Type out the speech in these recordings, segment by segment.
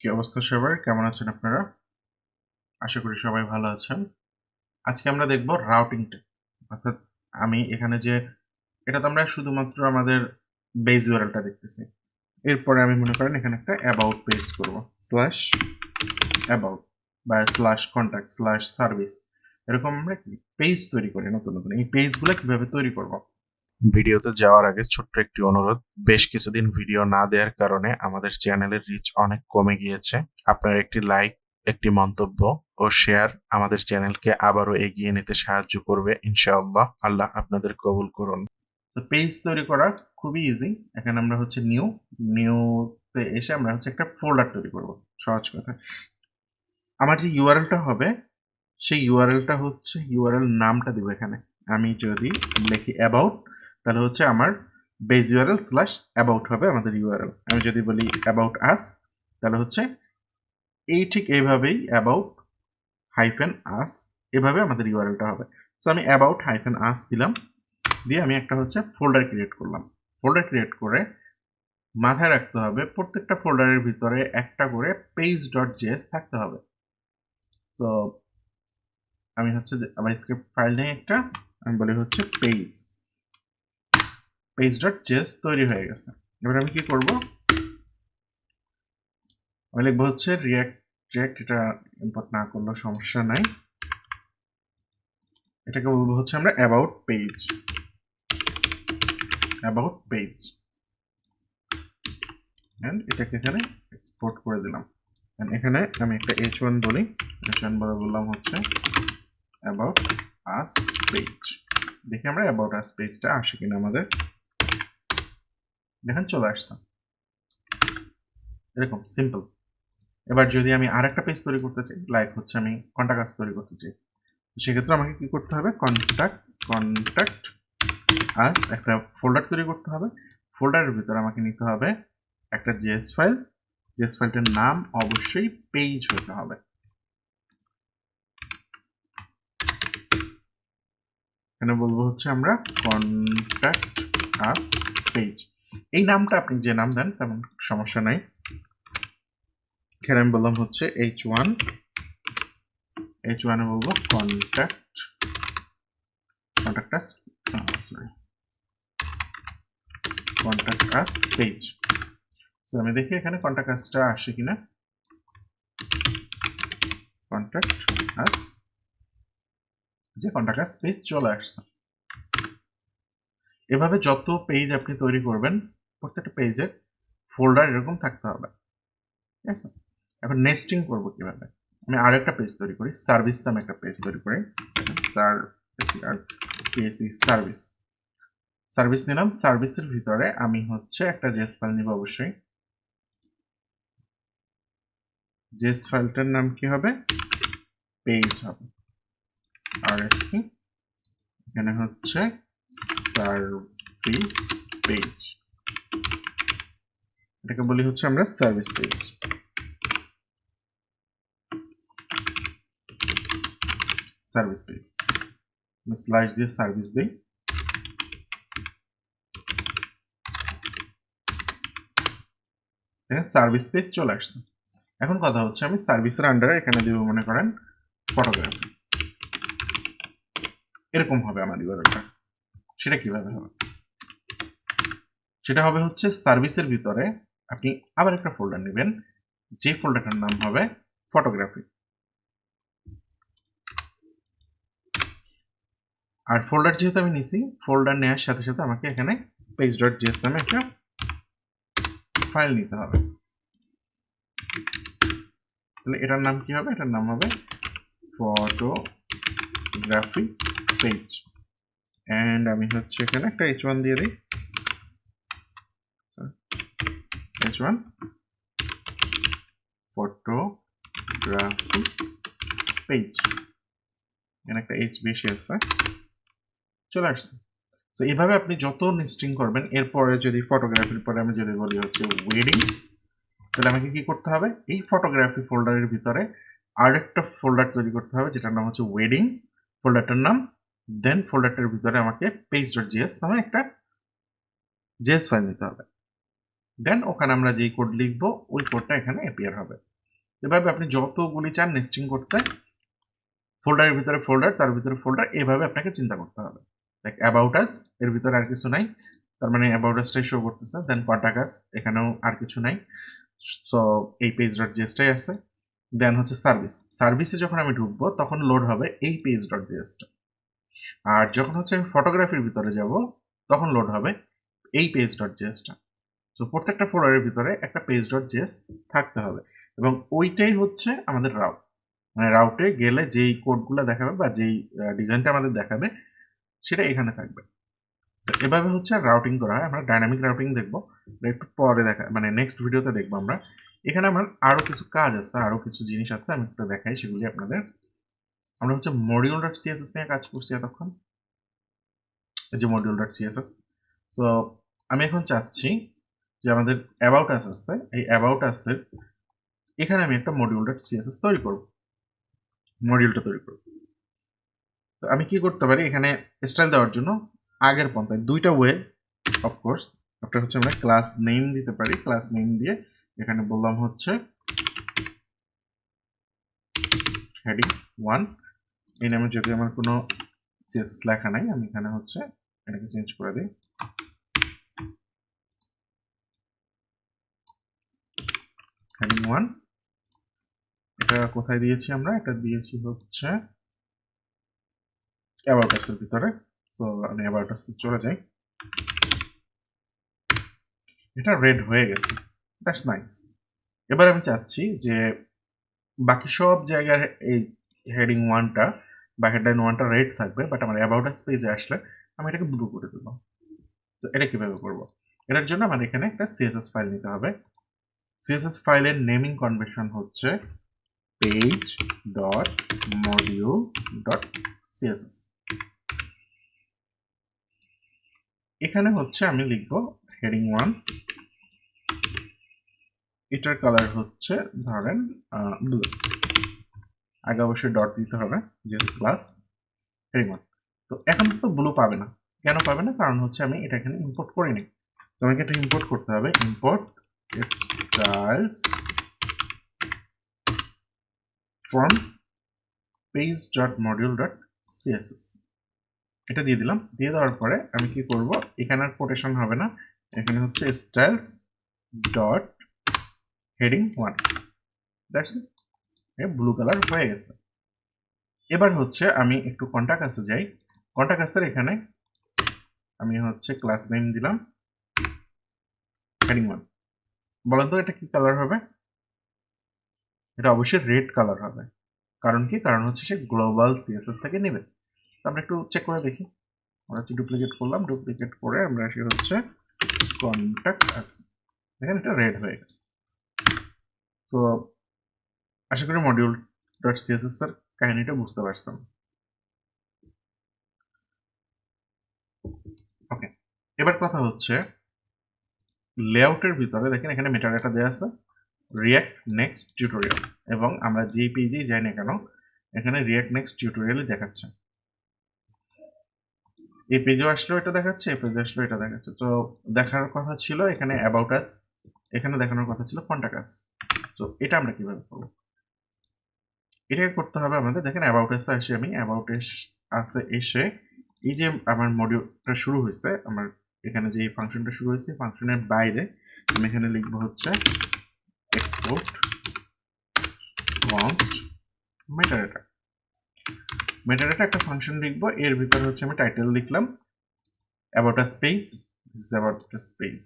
কি অবস্থা সবার? কেমন আছেন আপনারা? আশা করি সবাই ভালো আছেন। আজকে আমরা দেখব রাউটিংটা অর্থাৎ আমি এখানে যে, এটা তো আমরা শুধুমাত্র আমাদের বেজ ইউআরএলটা দেখতেছি। এরপরে আমি মনে করেন এখানে একটা অ্যাবাউট পেজ করব। স্ল্যাশ অ্যাবাউট বা স্ল্যাশ কন্ট্যাক্ট স্ল্যাশ সার্ভিস এরকম আমরা পেজ তৈরি করি নতুন নতুন। এই পেজগুলো কীভাবে তৈরি করব? ভিডিওতে যাওয়ার আগে ছোট্ট একটি অনুরোধ। বেশ কিছুদিন ভিডিও না দেওয়ার কারণে আমাদের চ্যানেলের রিচ অনেক কমে গিয়েছে। আপনার একটি লাইক একটি মন্তব্য ও শেয়ার আমাদের চ্যানেলকে আবারও এগিয়ে নিতে সাহায্য করবে, ইনশাআল্লাহ। আল্লাহ আপনাদের কবুল করুন। তো পেজ তৈরি করা খুবই ইজি এখানে আমরা হচ্ছে নিউ নিউতে এসে আমরা হচ্ছে একটা ফোল্ডার তৈরি করব। সহজ কথা। আমার যে ইউআরএলটা হবে, সেই ইউআরএলটা হচ্ছে ইউআরএল নামটা দিব এখানে। আমি যদি লিখি অ্যাবাউট তাহলে হচ্ছে আমার বেজ ইউআরএল স্ল্যাশ অ্যাবাউট হবে আমাদের ইউআরএল আমি যদি বলি অ্যাবাউট আস তাহলে হচ্ছে এই ঠিক এইভাবেই অ্যাবাউট হাইফেন আস এভাবে আমাদের ইউআরএলটা হবে। সো আমি অ্যাবাউট হাইফেন আস দিলাম, দিয়ে আমি একটা হচ্ছে ফোল্ডার ক্রিয়েট করলাম। ফোল্ডার ক্রিয়েট করে মাথায় রাখতে হবে, প্রত্যেকটা ফোল্ডারের ভিতরে একটা করে পেজ ডট জেএস থাকতে হবে। তো আমি হচ্ছে আমার স্ক্রিপ্ট ফাইল নিয়ে একটা, আমি বলি হচ্ছে পেজ জেএস তৈরি হয়ে গেছে। এবার আমি কি করব? আমি লিখব হচ্ছে রিয়াক্ট রিয়াক্ট এটা ইম্পোর্ট না করলেও সমস্যা নাই। এটাকে বলব হচ্ছে আমরা about page about page and এটাকে এখানে এক্সপোর্ট করে দিলাম। And এখানে আমি একটা এইচ ওয়ান বলি। এইচ বলে বললাম হচ্ছে অ্যাবাউট আস পেজ দেখি আমরা অ্যাবাউট আস পেজটা আসে কিনা আমাদের। দেখেন চলে আসছে এরকম সিম্পল এবার যদি আমি আর একটা পেজ তৈরি করতে চাই লাইক হচ্ছে আমি কন্ট্যাক্ট তৈরি করতে চাই সেক্ষেত্রে আমাকে কি করতে হবে? কন্ট্যাক্ট কন্ট্যাক্ট আস একটা ফোল্ডার তৈরি করতে হবে। ফোল্ডারের ভিতরে আমাকে নিতে হবে একটা জিএস ফাইল জিএস ফাইলটার নাম অবশ্যই পেজ হতে হবে। এখানে বলব হচ্ছে আমরা কন্ট্যাক্ট আস পেজ এই নামটা আপনি যে নাম দেন, তেমন সমস্যা নাই। এখানে আমি বললাম হচ্ছে এইচ ওয়ান এইচ ওয়ানে বলব contact contact us sorry contact us page so আমি দেখি এখানে কন্ট্যাক্ট আসটা আসে কিনা। কন্ট্যাক্ট আস যে কন্ট্যাক্ট আস পেজ চলে আসছে। এভাবে যত পেজ আপনি তৈরি করবেন, প্রত্যেকটা পেজের ফোল্ডার এরকম থাকতে হবে। ঠিক আছে এখন নেস্টিং করব কীভাবে? আমি আর একটা পেজ তৈরি করি সার্ভিস নামে একটা পেজ তৈরি করি। সার্ভিস সার্ভিস নিলাম সার্ভিসের ভিতরে আমি হচ্ছে একটা জেস ফাইল নিব অবশ্যই। জেস ফাইলটার নাম কি হবে? পেজ হবে। আর এখানে হচ্ছে সার্ভিস পেজ এটাকে বলি হচ্ছে আমরা সার্ভিস পেজ সার্ভিস পেজ আমি স্লাইড দিয়ে সার্ভিস দিই। সার্ভিস পেজ চলে আসছে। এখন কথা হচ্ছে আমি সার্ভিসের আন্ডারে এখানে দিব মনে করেন ফটোগ্রাফি এরকম হবে আমার ইউআরএলটা সেটা কীভাবে হবে? সেটা হবে হচ্ছে সার্ভিসের ভিতরে আপনি আবার একটা ফোল্ডার নেবেন। যে ফোল্ডারটার নাম হবে ফটোগ্রাফি আর ফোল্ডার যেহেতু আমি নিছি ফোল্ডার নেওয়ার সাথে সাথে আমাকে এখানে পেজ ডট জিএস নামে একটা ফাইল নিতে হবে। তাহলে এটার নাম কি হবে? এটার নাম হবে ফটোগ্রাফি পেজ অ্যান্ড আমি হচ্ছে এখানে একটা এইচ ওয়ান দিয়ে দিই। এইচ ওয়ান ফটোগ্রাফি পেজ এখানে একটা এইচ বেশি আছে। চলে আসছে। তো এইভাবে আপনি যত নেস্টিং করবেন, এরপরে যদি ফটোগ্রাফির পরে আমি যদি বলি হচ্ছে ওয়েডিং তাহলে আমাকে কি করতে হবে? এই ফটোগ্রাফি ফোল্ডারের ভিতরে আরেকটা ফোল্ডার তৈরি করতে হবে, যেটার নাম হচ্ছে ওয়েডিং ফোল্ডারটার নাম দেন ফোল্ডারটার ভিতরে আমাকে পেজ ডট জিএস নামে একটা জেএস ফাইল নিতে হবে। দেন ওখানে আমরা যেই কোড লিখব, ওই কোডটা এখানে অ্যাপিয়ার হবে। এভাবে আপনি যতগুলি চান নেস্টিং করতে ফোল্ডারের ভিতরে ফোল্ডার তার ভিতরে ফোল্ডার এভাবে আপনাকে চিন্তা করতে হবে। লাইক অ্যাবাউট আস এর ভিতরে আর কিছু নাই। তার মানে অ্যাবাউট আসটাই শো করতেছে দেন কন্টাক্ট এখানেও আর কিছু নাই। সো এই পেজ ডট জিএসটাই আছে। দেন হচ্ছে সার্ভিস সার্ভিসে যখন আমি ঢুকবো, তখন লোড হবে এই পেজ ডট জিএসটা আর যখন হচ্ছে আমি ফটোগ্রাফির ভিতরে যাব, তখন লোড হবে এই পেজ ডট জিএসটা তো প্রত্যেকটা ফোল্ডারের ভিতরে একটা পেজ ডট জিএস থাকতে হবে এবং ওইটাই হচ্ছে আমাদের রাউট মানে রাউটে গেলে যেই কোডগুলো দেখাবে বা যেই ডিজাইনটা আমাদের দেখাবে, সেটা এখানে থাকবে। এভাবে হচ্ছে রাউটিং করা হয়। আমরা ডাইনামিক রাউটিং দেখব। একটু পরে দেখা মানে নেক্সট ভিডিওতে দেখব আমরা। এখানে আমার আরও কিছু কাজ আছে আরও কিছু জিনিস আছে, আমি একটু দেখাই সেগুলি আপনাদের। আমরা হচ্ছে মডিউল ডট সিএসএস নিয়ে কাজ করছি এতক্ষণ। যে মডিউল ডট সিএসএস তো আমি এখন চাচ্ছি যে আমাদের অ্যাবাউট আস আছে, এই অ্যাবাউট আসের এখানে আমি একটা মডিউল ডট সিএসএস তৈরি করব। মডিউলটা তৈরি করব। তো আমি কি করতে পারি? এখানে স্টাইল দেওয়ার জন্য আগের পন্থায় দুইটা ওয়ে অফকোর্স একটা হচ্ছে আমরা ক্লাস নেম দিতে পারি। ক্লাস নেম দিয়ে এখানে বললাম হচ্ছে হেডিং ওয়ান এই নামে যদি আমার কোনো সিএসএস লেখা নাই, আমি এখানে হচ্ছে এটাকে চেঞ্জ করে দিই। হেডিং ওয়ান এটা কোথায় দিয়েছি আমরা? এটা দিয়েছি হচ্ছে অ্যাবাউটাসের ভিতরে। তো আমি অ্যাবাউটাসে চলে যাই। এটা রেড হয়ে গেছে। দ্যাটস নাইস এবার আমি চাচ্ছি যে বাকি সব জায়গার এই হেডিং ওয়ানটা বা হেডলাইন ওয়ানটা রেড থাকবে বাট আমার অ্যাবাউটাস পেজে আসলে আমি এটাকে ব্লু করে দেবো তো এটা কীভাবে করব? এটার জন্য আমার এখানে একটা সিএসএস ফাইল নিতে হবে। সিএসএস ফাইলের নেমিং কনভেনশন হচ্ছে page dot module dot CSS এখানে হচ্ছে আমি লিখব হেডিং ওয়ান এটার কালার হচ্ছে ধরেন ব্লু আগে অবশ্যই ডট দিতে হবে, যেহেতু ক্লাস হেডিং ওয়ান তো এখন তো ব্লু পাবে না। কেন পাবে না? কারণ হচ্ছে আমি এটা এখানে ইম্পোর্ট করিনি। তো আমাকে এটা ইম্পোর্ট করতে হবে। ইম্পোর্ট styles from page.module.css এটা দিয়ে দিলাম। দিয়ে দেওয়ার পরে আমি কি করব? এখানে আর কোটেশন হবে না। এখানে হচ্ছে styles dot heading one that's blue colour হয়ে গেছে। এবার হচ্ছে আমি একটু কন্টাক্ট আসে যাই। কন্টাক্ট আসের এখানে। আমি হচ্ছে ক্লাস নেম দিলাম। হেডিং ওয়ান বলেন তো এটা কি কালার হবে? এটা অবশ্যই রেড কালার হবে। কারণ কি? কারণ হচ্ছে সে গ্লোবাল সিএসএস থেকে নেবে। আমরা একটু চেক করে দেখি। আমরা হচ্ছে ডুপ্লিকেট করলাম। ডুপ্লিকেট করে আমরা সে হচ্ছে কন্ট্যাক্ট আস দেখেন এটা রেড হয়ে গেছে। তো আশা করি মডিউল ডট সিএসএস এর কাহিনীটা বুঝতে পারছেন। ওকে এবার কথা হচ্ছে লেআউটের ভিতরে, দেখেন এখানে মেটাডাটা দেওয়া আছে রিয়াক্ট নেক্সট টিউটোরিয়াল এবং আমরা যে পেজেই যাই না কেন, এখানে রিয়াক্ট নেক্সট টিউটোরিয়ালই দেখাচ্ছে। এই পেজেও আসলো এটা দেখাচ্ছে, এই পেজে আসলো এটা দেখাচ্ছে। তো দেখার কথা ছিল এখানে অ্যাবাউট আস এখানে দেখানোর কথা ছিল কন্ট্যাক্ট আস তো এটা আমরা কীভাবে করব? এটাকে করতে হবে আমাদের। দেখেন অ্যাবাউট এসে আসি আমি অ্যাবাউট আসে এসে এই যে আমার মডিউলটা শুরু হয়েছে, আমার এখানে যে ফাংশনটা শুরু হয়েছে ফাংশনের বাইরে আমি এখানে লিখব হচ্ছে এক্সপোর্ট লঞ্চড মেটাডাটা মেটাডাটা একটা ফাংশন লিখব, এর ভিতরে হচ্ছে আমি টাইটেল লিখলাম about a space this about a space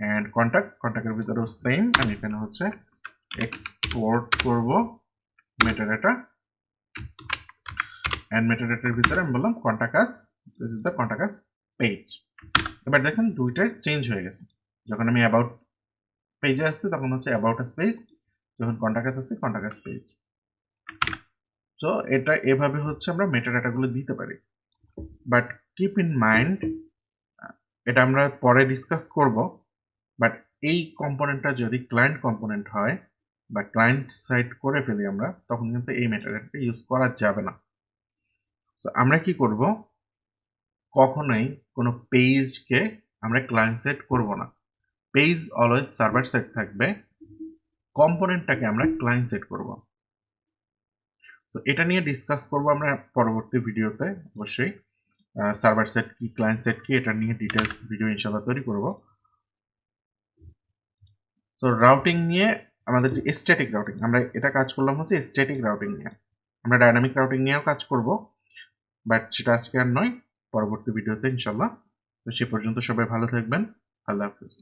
and contact কন্ট্যাক্টের ভিতরেও সেম আমি এখানে হচ্ছে এক্সপোর্ট করব। মেটাডাটা অ্যান্ড মেটাডাটার ভিতরে আমি বললাম contact us this is the contact us page এবার দেখেন দুইটার চেঞ্জ হয়ে গেছে। যখন আমি অ্যাবাউট পেজে আসছি, তখন হচ্ছে অ্যাবাউট আস পেজ যখন কন্ট্যাক্ট আসছি কন্ট্যাক্ট আস পেজ তো এটা এভাবে হচ্ছে আমরা মেটাডাটাগুলো দিতে পারি। বাট কিপ ইন মাইন্ড এটা আমরা পরে ডিসকাস করব। বাট এই কম্পোনেন্টটা যদি ক্লায়েন্ট কম্পোনেন্ট হয় বা ক্লায়েন্ট সাইড করে ফেলি আমরা, তখন কিন্তু এই মেটাডাটাটা ইউজ করা যাবে না। তো আমরা কি করব? কখনোই কোনো পেজকে আমরা ক্লায়েন্ট সেট করব না। পেজ অলওয়েজ সার্ভার সাইড থাকবে কম্পোনেন্টটাকে আমরা ক্লায়েন্ট সেট করব। তো এটা নিয়ে ডিসকাস করব আমরা পরবর্তী ভিডিওতে অবশ্যই। সার্ভার সেট কি ক্লায়েন্ট সেট কি, এটা নিয়ে ডিটেলস ভিডিও ইনশাল্লাহ তৈরি করব। তো রাউটিং নিয়ে আমাদের যে স্ট্যাটিক রাউটিং আমরা এটা কাজ করলাম হচ্ছে স্ট্যাটিক রাউটিং নিয়ে। আমরা ডায়নামিক রাউটিং নিয়েও কাজ করব বাট সেটা আজকে আর নয়, পরবর্তী ভিডিওতে ইনশাল্লাহ তো সে পর্যন্ত সবাই ভালো থাকবেন। আল্লাহ হাফিজ।